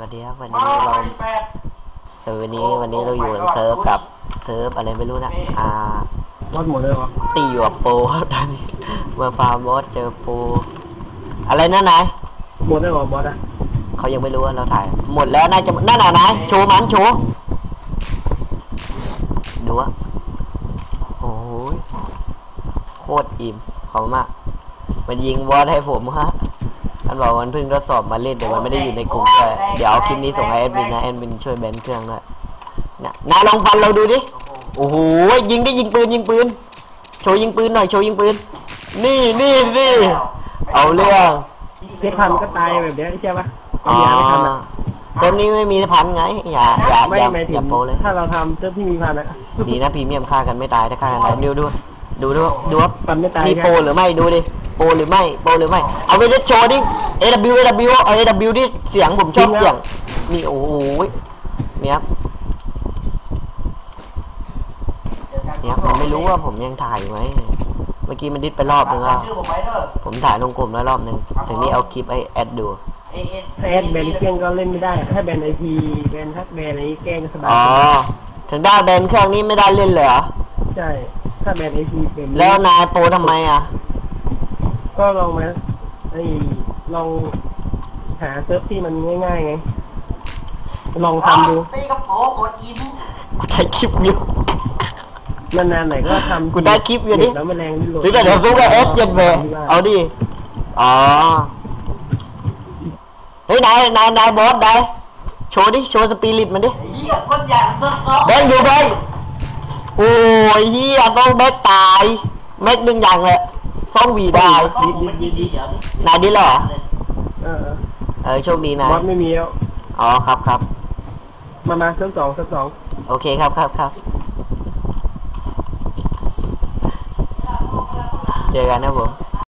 วัสดีครับวันนี้เราเซิร์ฟวันนี้วันนี้เราอยู่กันเซิร์ฟกับเซิร์ฟอะไรไม่รู้นะอ่ารอดหมดเลยเหรอตีอยู่กับโปรครับตอนนี้มาฟาร์มบอสเจอโปรอะไรนั่นนายหมดเลยเหรอบอสอะเขายังไม่รู้ว่าเราถ่าย หมดแล้วนายจะนั่นน่ะนายโชว์มันโชว์ดูวะโอ้ยโคตรอิ่มขอบคุณมากมันยิงบอสให้ผมฮะ มันบอกมันเพิ่งทดสอบมาเล่นแต่มันไม่ได้อยู่ในกลุ่มเลยเดี๋ยวเอาคลิปนี้ส่งให้แอดมินนะแอดมินช่วยแบนเครื่องด้วยนะนายลองฟันเราดูดิโอ้โหยิงได้ยิงปืนยิงปืนโชว์ยิงปืนหน่อยโชว์ยิงปืน นี่นี่นี่เอาเรื่องเพชรพันก็ตายแบบเนี้ยใช่ปะอ๋อมีอะไรทำอะเซิร์ฟนี้ไม่มีพันไงอย่าอย่าไม่อย่าหมายถึอย่างโปรเลย ถ้าเราทำเจ้าที่มีพันอะดีนะพรีเมียมฆ่ากันไม่ตายถ้าฆ่ากันตายดูดูดูดูดูว่าฟันไม่ตายมีโปรหรือไม่ดูดิ โปรหรือไม่โปรหรือไม่ เอาไปโชว์ดิ AW AW เอา AW ดิเสียงผมชอบเสียงนี่โอ้โหเนี่ยครับเนี่ยผมไม่รู้ว่าผมยังถ่ายอยู่ไหมเมื่อกี้มันดิสไปรอบนึงแล้วชื่อผมไว้เด้อผมถ่ายลงกลุ่มแล้วรอบนึงถึงนี้เอาคลิปไอแอดดูเอเอถ้าแอดแบนเครื่องก็เล่นไม่ได้ ถ้าแบนไอพีแบนทักแบนอะไรนี้แกล้งก็สบายอ๋อถึงได้แบนเครื่องนี้ไม่ได้เล่นเลยเหรอใช่ถ้าแบนไอพีเป็นแล้วนายโปรทำไมอะ ก็ลองมาไอ้ลองหาเซิร์ฟที่มันง่ายๆไง ลองทำดู ตีกระโปงโคตรอิ่มกูถ่ายคลิปอยู่นานๆไหนก็ทำกูได้คลิปอยู่ดิแล้วแมลงดิ้นรนซื้อแต่เดี๋ยวซื้อกับเอสเย็นเวเอาดิ อ๋อ เฮ้ยนายนายนายบอสนายโชว์ดิ โชว์สปิริตมันดิไอ้เหี้ยคนอยากเซิร์ฟเขาแบงค์อยู่แบงค์โอ้ยเฮียต้องแบกตายแม็กหนึ่งอย่างเลย ซ่องหวีได้ก็ผมมันดีๆเดี๋ยวดินายดิเหรอเออเออโชคดีนะบอสไม่มีแล้วอ๋อครับครับมามาเซิร์ฟสองเซิร์ฟสองโอเคครับครับครับเจอกันนะผม